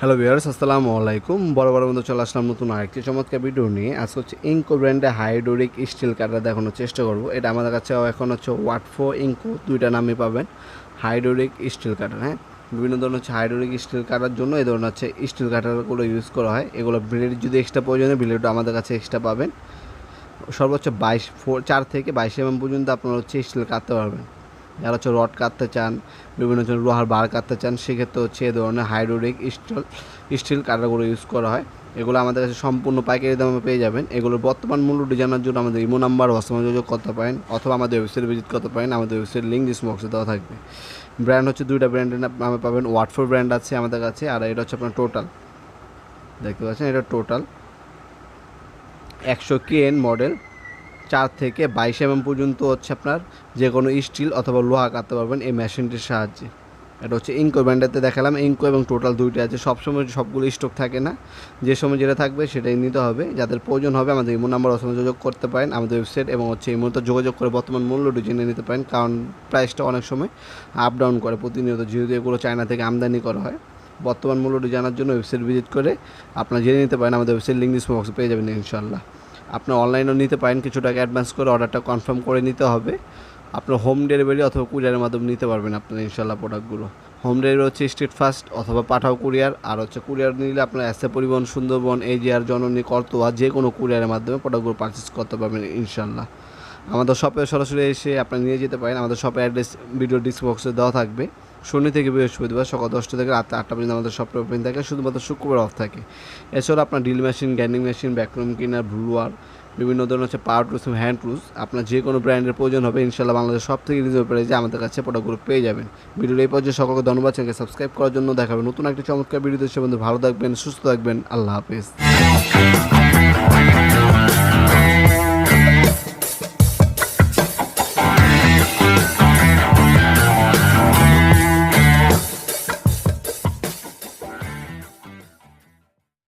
Hello viewers আসসালামু আলাইকুম। বড় বড় মধ্যে চলে আসলাম নতুন আরেকটি চমৎকার ভিডিও নিয়ে। আজকে হচ্ছে ইঙ্কো ব্র্যান্ডে হাইড্রোরিক স্টিল কাটার দেখানোর চেষ্টা করব। এটা আমাদের কাছে এখন হচ্ছে ওয়াটফো ইঙ্কো দুইটা নামে পাবেন। হাইড্রোরিক স্টিল কাটার হ্যাঁ? বিভিন্ন ধরনের হচ্ছে হাইড্রোলিক স্টিল কাটার জন্য এই ধরনের হচ্ছে স্টিল কাটারগুলো ইউজ করা হয়। এগুলো ব্লেড যদি এক্সট্রা প্রয়োজন হয় ব্লেডও আমাদের কাছে এক্সট্রা পাবেন। সর্বোচ্চ বাইশ ফোর চার থেকে বাইশ এমএম পর্যন্ত আপনারা হচ্ছে স্টিল কাটতে পারবেন। যারা হচ্ছে রড কাটতে চান, বিভিন্ন ধরনের লোহার বার কাটতে চান, সেক্ষেত্রে হচ্ছে এ ধরনের হাইড্রোলিক স্টিল স্টিল কাটারগুলো ইউজ করা হয়। এগুলো আমাদের কাছে সম্পূর্ণ পাইকারি দামে পেয়ে যাবেন। এগুলোর বর্তমান মূল্যটি জানার জন্য আমাদের ইমো নাম্বার, হোয়াটসঅ্যাপে যোগাযোগ করতে পারেন, অথবা আমাদের ওয়েবসাইট ভিজিট করতে পারেন। আমাদের ওয়েবসাইট লিঙ্ক ডিসবক্সে দেওয়া থাকবে। ব্র্যান্ড হচ্ছে দুইটা ব্র্যান্ডের নামে পাবেন। ওয়াটফোর ব্র্যান্ড আছে আমাদের কাছে, আর এটা হচ্ছে আপনার টোটাল দেখতে পাচ্ছেন? এটা টোটাল একশো কেএন মডেল চার থেকে বাইশ এমএম পর্যন্ত হচ্ছে আপনার যে কোনো স্টিল অথবা লোহা কাটতে পারবেন এই মেশিনটির সাহায্যে। এটা হচ্ছে ইঙ্কো ব্র্যান্ডেতে দেখালাম। ইঙ্কো এবং টোটাল দুইটা আছে। সবসময় সবগুলো স্টক থাকে না। যে সময় যেটা থাকবে সেটাই নিতে হবে। যাদের প্রয়োজন হবে আমাদের ইমো নাম্বার অসময় যোগাযোগ করতে পারেন। আমাদের ওয়েবসাইট এবং হচ্ছে এই যোগাযোগ করে বর্তমান মূল্যটি জেনে নিতে পারেন। কারণ প্রাইসটা অনেক সময় আপ ডাউন করে। প্রতিনিয়ত যেহেতু এগুলো চায়না থেকে আমদানি করা হয়। বর্তমান মূল্যটি জানার জন্য ওয়েবসাইট ভিজিট করে আপনারা জেনে নিতে পারেন। আমাদের ওয়েবসাইট লিঙ্ক ডিসক্রিপশন পেয়ে যাবেন ইনশাল্লাহ আপনার অনলাইনেও নিতে পারেন, কিছু টাকা অ্যাডভান্স করে অর্ডারটা কনফার্ম করে নিতে হবে। আপনার হোম ডেলিভারি অথবা কুরিয়ারের মাধ্যমে নিতে পারবেন আপনার ইনশাল্লাহ প্রোডাক্টগুলো হোম ডেলিভারি হচ্ছে স্ট্রিট ফাস্ট অথবা পাঠাও কুরিয়ার আর হচ্ছে কুরিয়ার নিলে আপনার এসে পরিবহন, সুন্দরবন এজিআর জননী কর্তোয়া যে কোনো কুরিয়ারের মাধ্যমে প্রোডাক্টগুলো পারচেস করতে পারবেন ইনশাল্লাহ আমাদের শপে সরাসরি এসে আপনারা নিয়ে যেতে পারেন, আমাদের শপের অ্যাড্রেস ভিডিও ডিসক্রিপশনে দেওয়া থাকবে। শনি থেকে বৃহস্পতিবার সকাল দশটা থেকে রাত আটটা পর্যন্ত আমাদের শপটা ওপেন থাকে, শুধুমাত্র শুক্রবার অফ থাকে। এছাড়া আপনার drill machine grinding machine vacuum cleaner blower বিভিন্ন ধরনের হচ্ছে পাওয়ার টুলস হ্যান্ড টুলস আপনার যে কোনো ব্র্যান্ডের প্রয়োজন হবে, ইনশাল্লাহ বাংলাদেশ সব থেকে রিজনেবল প্রাইসে আমাদের কাছে প্রোডাক্টগুলো পেয়ে যাবেন। ভিডিওর এই পর্যায়ে সকলকে ধন্যবাদ, চ্যানেলকে সাবস্ক্রাইব করার জন্য দেখাবেন নতুন একটি চমৎকার ভিডিও দেশে বন্ধু ভালো থাকবেন, সুস্থ থাকবেন, আল্লাহ হাফিজ।